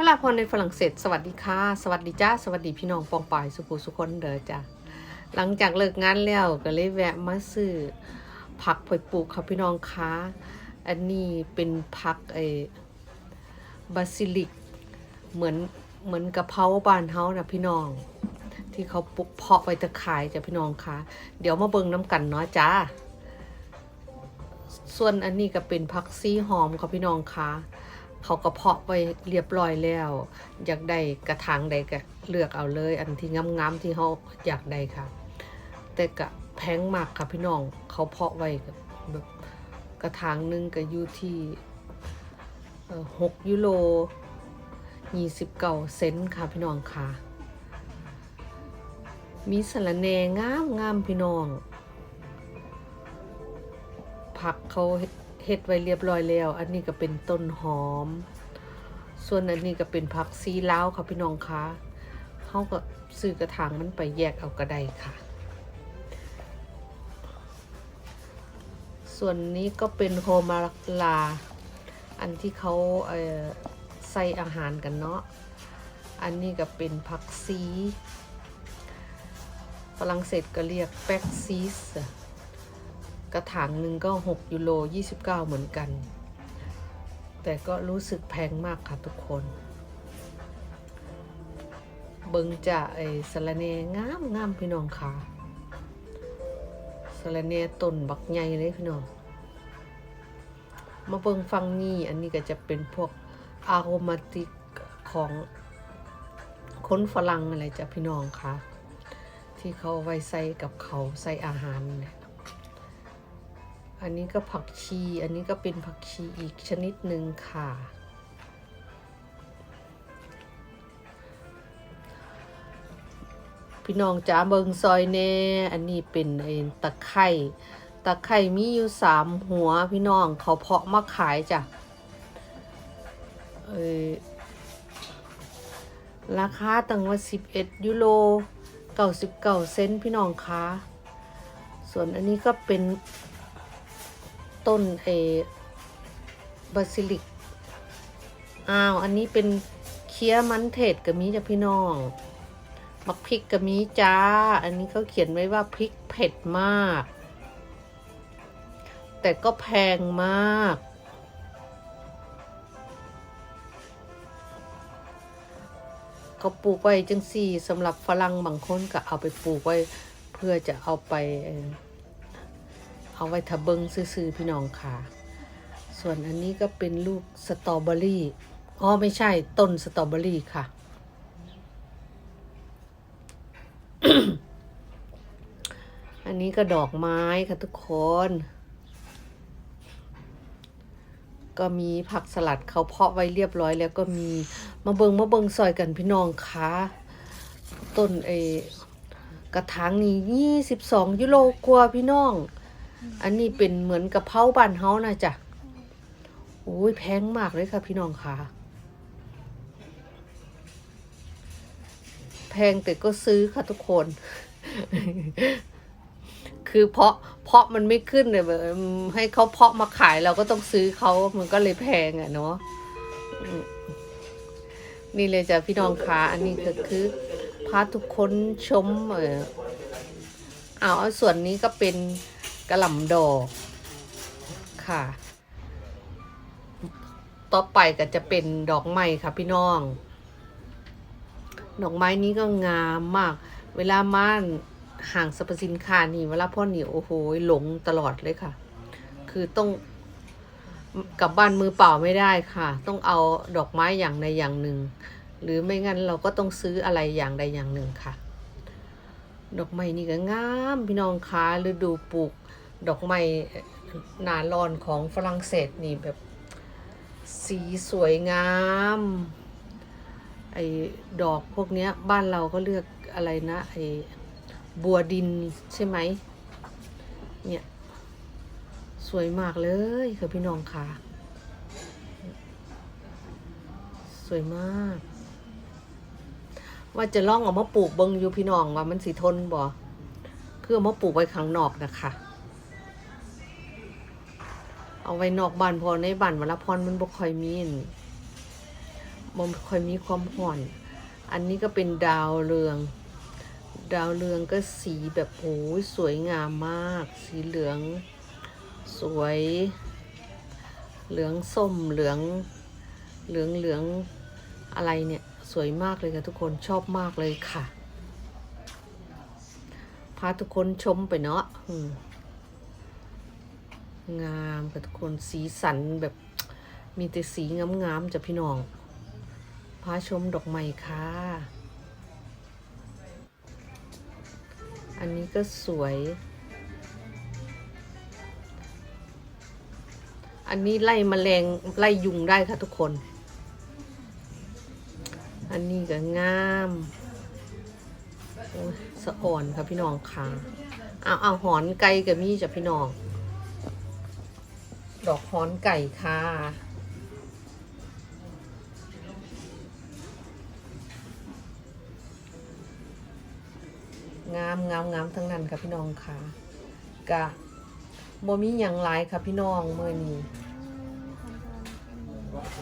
เวลาพรในฝรั่งเศส สวัสดีค่ะ สวัสดีจ้า สวัสดีพี่น้องปองปายสุขุสุคนเด้อจ้าหลังจากเลิกงานแล้วก็เลยแวะมาซื้อผักไปปลูกค่ะพี่น้องคะอันนี้เป็นผักไอบาซิลิก เหมือนเหมือนกะเพราบานเฮานะพี่น้อง ที่เขาปลูกเพาะไว้จะขายจ้ะพี่น้องคะเดี๋ยวมาเบิ่งน้ำกันเนาะจ้าส่วนอันนี้ก็เป็นผักซีหอมค่ะพี่น้องคะ เขาก็เพาะไว้เรียบร้อยแล้ว อยากได้กระถางใดก็เลือกเอาเลย อันที่งามๆที่เขาอยากได้ค่ะ แต่ก็แพงมากค่ะพี่น้อง เขาเพาะไว้แบบกระถางนึงก็อยู่ที่หกยูโรยี่สิบเก้าเซนต์ค่ะพี่น้องค่ะ มีสะรแนงามงามพี่น้อง ผักเขา เฮ็ดไว้เรียบร้อยแล้ว อันนี้ก็เป็นต้นหอม ส่วนอันนี้ก็เป็นผักซีลาวค่ะพี่น้องคะเขาก็ซื้อกระถางมันไปแยกเอากระไดค่ะ ส่วนนี้ก็เป็นโฮมาลา อันที่เขาเใส่อาหารกันเนาะ อันนี้ก็เป็นผักซีฝรั่งเศสก็เรียกแป๊กซีส กระถางหนึ่งก็ 6 ยูโร 29 เหมือนกัน แต่ก็รู้สึกแพงมากค่ะทุกคน เบิงจะไอสะระแหนงามงามพี่น้องค่ะสะระแหนต้นบักใหญ่เลยพี่น้อง มาเบิงฟังนี่อันนี้ก็จะเป็นพวกอารมาติกของคนฝรั่งอะไรจ้ะพี่น้องค่ะ ที่เขาไว้ใส่กับเขาใส่อาหารเนี่ย อันนี้ก็ผักชี อันนี้ก็เป็นผักชีอีกชนิดหนึ่งค่ะ พี่น้องจ๋าเบิงซอยแน่อันนี้เป็นไอ้ตะไคร่ตะไคร่มีอยู่สามหัวพี่น้องเขาเพาะมาขายจ้ะเออราคาตั้งว่าสิบเอ็ดยูโรเก้าสิบเก้าเซนต์พี่น้องคะส่วนอันนี้ก็เป็น ต้นเอบาซิลิก อ้าว อันนี้เป็นเคี้ยมันเทศกับมีจ้ะพี่น้องมักพริกกับมีจ้า อันนี้เขาเขียนไว้ว่าพริกเผ็ดมาก แต่ก็แพงมาก ก็ปลูกไว้จังสี่สำหรับฝรั่งบางคนก็เอาไปปลูกไว้ เพื่อจะเอาไป เอาไว้ทะเบิงซื้อๆพี่น้องค่ะ ส่วนอันนี้ก็เป็นลูกสตรอเบอรี่ อ๋อไม่ใช่ต้นสตรอเบอรี่ค่ะ อันนี้ก็ดอกไม้ค่ะทุกคน ก็มีผักสลัดเขาเพาะไว้เรียบร้อยแล้วก็มีมาเบิงมาเบิงซอยกันพี่น้องค่ะต้นเอกระถางนี้ยี่สิบสองยูโรกว่าพี่น้อง อันนี้เป็นเหมือนกะเพราบ้านเฮานะจ๊ะโอ้ยแพงมากเลยค่ะ พี่น้องค่ะ แพงแต่ก็ซื้อค่ะทุกคน คือเพาะเพาะมันไม่ขึ้นเลยแบบให้เขาเพาะมาขายเราก็ต้องซื้อเขามันก็เลยแพงอะเนาะนี่เลยจ้ะพี่น้องคะอันนี้ก็คือพาทุกคนชมเออเอาเอาส่วนนี้ก็เป็น กระหล่ำดอกค่ะ ต่อไปก็จะเป็นดอกไม้ค่ะพี่น้อง ดอกไม้นี้ก็งามมาก เวลาม่านห่างสรรพสินค้านี่เวลาพ่อหนีโอ้โหหลงตลอดเลยค่ะ คือต้องกลับบ้านมือเปล่าไม่ได้ค่ะ ต้องเอาดอกไม้อย่างใดอย่างหนึ่ง หรือไม่งั้นเราก็ต้องซื้ออะไรอย่างใดอย่างหนึ่งค่ะ ดอกไม้นี่ก็งามพี่น้องคะฤดูปลูก ดอกไม้หนาร้อนของฝรั่งเศสนี่แบบสีสวยงามไอ้ดอกพวกเนี้ยบ้านเราก็เลือกอะไรนะไอ้บัวดินใช่ไหมเนี่ยสวยมากเลยค่ะพี่น้องค่ะ สวยมาก ว่าจะล่องเอามาปลูกเบิงอยู่พี่น้องว่ามันสิทนบ่คือเอามาปลูกไว้ข้างนอกนะคะ เอาไว้นอกบ้านพอในบ้านเวลาพรมันบ่ค่อยมีนมันค่อยมีความห่อน อันนี้ก็เป็นดาวเรือง ดาวเรืองก็สีแบบโอ้ยสวยงามมาก สีเหลือง สวย เหลืองส้มเหลือง เหลืองเหลืองอะไรเนี่ย สวยมากเลยค่ะทุกคนชอบมากเลยค่ะ พาทุกคนชมไปเนาะงามค่ะทุกคนสีสันแบบมีแต่สีงามๆจ้ะพี่น้อง พาชมดอกไม้ค่ะ อันนี้ก็สวย อันนี้ไล่มแมลงไล่ยุงได้ค่ะทุกคน อันนี้ก็งามสะอ่อนค่ะพี่น้องค่ะเอาเอาหอนไก่กับมี่จ้ะพี่น้อง ดอกหอนไก่ค่ะงามงามงามทั้งนั้นค่ะพี่น้องค่ะกะบ่มีหยังหลค่ะพี่น้องเมื่อนี้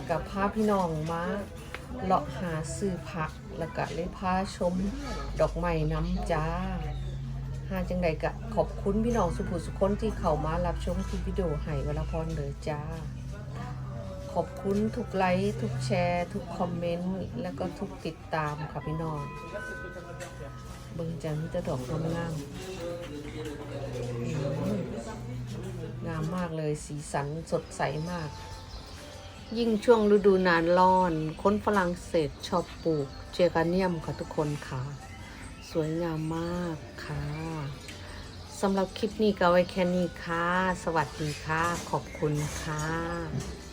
กับพาพี่น้องมา เลาะหาซื้อผักแล้วก็เลยพาชมดอกไม้น้ำจ้าหาจังใดกะขอบคุณพี่น้องสุภุสุคนที่เข้ามารับชมคลิปวิดีโอให้เวลาพรเลยจ้า ขอบคุณทุกไลค์ทุกแชร์ ทุกคอมเมนต์แล้วก็ทุกติดตามค่ะพี่น้องเบิ่งจังมีแต่ดอกงามงามงามมากเลยสีสันสดใสมาก ยิ่งช่วงฤดูหนานร้อน คนฝรั่งเศสชอบปลูกเจกาเนียมค่ะทุกคนค่ะ สวยงามมากค่ะสำหรับคลิปนี้ก็ไว้แค่นี้ค่ะ สวัสดีค่ะ ขอบคุณค่ะ